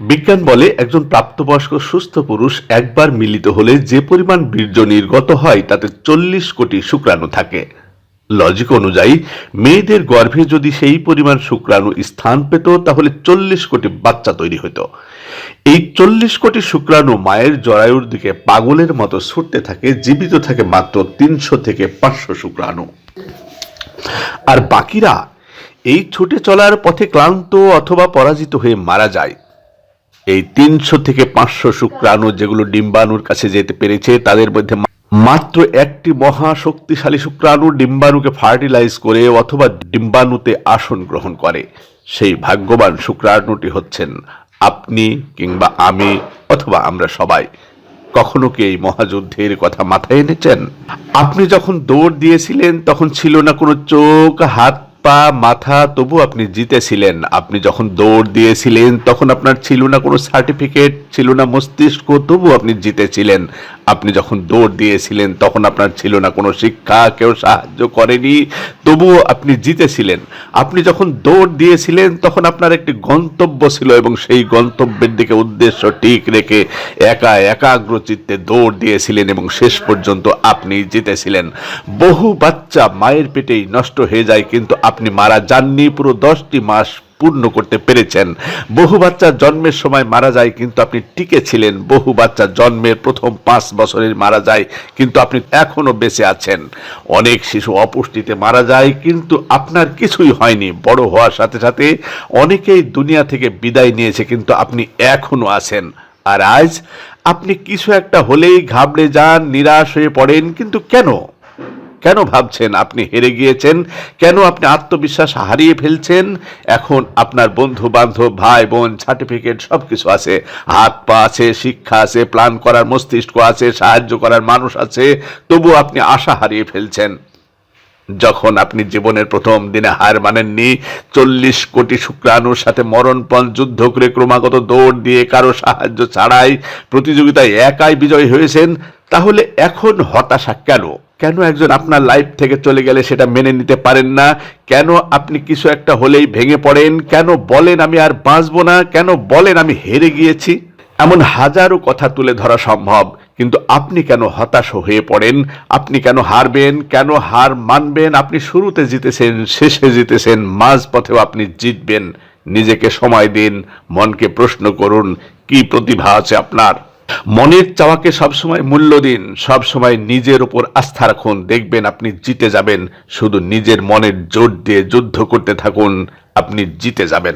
বিজ্ঞান বলে একজন প্রাপ্তবয়স্ক সুস্থ পুরুষ একবার মিলিত হলে যে পরিমাণ বীর্য নির্গত হয় তাতে চল্লিশ কোটি শুক্রাণু থাকে। লজিক অনুযায়ী, মেয়েদের গর্ভে যদি সেই পরিমাণ শুক্রাণু স্থান পেত, তাহলে চল্লিশ কোটি বাচ্চা তৈরি হতো। এই চল্লিশ কোটি শুক্রাণু মায়ের জরায়ুর দিকে পাগলের মতো ছুটতে থাকে, জীবিত থাকে মাত্র তিনশো থেকে পাঁচশো শুক্রাণু। আর বাকিরা, এই ছুটে চলার পথে ক্লান্ত অথবা পরাজিত হয়ে মারা যায়। এই তিনশো থেকে পাঁচশো শুক্রাণু যেগুলো ডিম্বাণুর কাছে যেতে পেরেছে, তাদের মধ্যে মাত্র একটি মহা শক্তিশালী শুক্রাণু ডিম্বাণুকে ফার্টিলাইজ করে অথবা ডিম্বাণুতে আসন গ্রহণ করে। সেই ভাগ্যবান শুক্রাণুটি হচ্ছেন আপনি কিংবা আমি অথবা আমরা সবাই। কখনো কি এই মহাযুদ্ধের কথা মাথায় এনেছেন? আপনি যখন দৌড় দিয়েছিলেন, তখন ছিল না কোনো চোখ, হাত পা, মাথা তবু আপনি জিতেছিলেন। আপনি যখন দৌড় দিয়েছিলেন, তখন আপনার ছিল না কোনো সার্টিফিকেট ছিল না মস্তিষ্ক তবু আপনি জিতেছিলেন। আপনি যখন দৌড় দিয়েছিলেন, তখন আপনার ছিল না কোনো শিক্ষা, কেউ সাহায্য করেনি, তবুও আপনি জিতেছিলেন। আপনি যখন দৌড় দিয়েছিলেন, তখন আপনার একটি গন্তব্য ছিল এবং সেই গন্তব্যের দিকে উদ্দেশ্য ঠিক রেখে একা একাগ্র চিত্তে দৌড় দিয়েছিলেন এবং শেষ পর্যন্ত আপনি জিতেছিলেন। বহু বাচ্চা মায়ের পেটেই নষ্ট হয়ে যায়, কিন্তু আপনি মারা যাননি, পুরো দশটি মাস পূর্ণ করতে পেরেছেন। বহু বাচ্চা জন্মের সময় মারা যায়, কিন্তু আপনি টিকে ছিলেন। বহু বাচ্চা জন্মের প্রথম পাঁচ বছরের মারা যায়, কিন্তু আপনি এখনও বেঁচে আছেন। অনেক শিশু অপুষ্টিতে মারা যায়, কিন্তু আপনার কিছুই হয়নি। বড় হওয়ার সাথে সাথে অনেকেই দুনিয়া থেকে বিদায় নিয়েছে, কিন্তু আপনি এখনও আছেন। আর আজ আপনি কিছু একটা হলেই ঘাবড়ে যান, নিরাশ হয়ে পড়েন, কিন্তু কেন? কেন ভাবছেন আপনি হেরে গিয়েছেন? কেন আপনি আত্মবিশ্বাস হারিয়ে ফেলছেন? এখন আপনার বন্ধু বান্ধব ভাই বোন সার্টিফিকেট সব কিছু আছে। হাত পা আছে, শিক্ষা আছে প্ল্যান করার মস্তিষ্ক আছে, সাহায্য করার মানুষ আছে। তবু আপনি আশা হারিয়ে ফেলছেন। যখন আপনি জীবনের প্রথম দিনে হার মানেননি, চল্লিশ কোটি শুক্রাণুর সাথে মরণপণ যুদ্ধ করে ক্রমাগত দৌড় দিয়ে কারও সাহায্য ছাড়াই প্রতিযোগিতায় একাই বিজয়ী হয়েছেন, তাহলে এখন হতাশা কেন? কেন একজন আপনার লাইফ থেকে চলে গেলে সেটা মেনে নিতে পারেন না? কেন আপনি কিছু একটা হলেই ভেঙে পড়েন? কেন বলেন আমি আর বাঁচবো না? কেন বলেন আমি হেরে গিয়েছি? এমন হাজারো কথা তুলে ধরা সম্ভব। কিন্তু আপনি কেন হতাশ হয়ে পড়েন? আপনি কেন হারবেন? কেন হার মানবেন? আপনি শুরুতে জিতেছেন, শেষে জিতেছেন মাঝ পথেও আপনি জিতবেন। নিজেকে সময় দিন, মনকে প্রশ্ন করুন, কি প্রতিভা আছে আপনার? মনের চাওয়াকে সবসময় মূল্য দিন, সবসময় নিজের উপর আস্থা রাখুন, দেখবেন আপনি জিতে যাবেন। শুধু নিজের মনের জোর দিয়ে যুদ্ধ করতে থাকুন, আপনি জিতে যাবেন।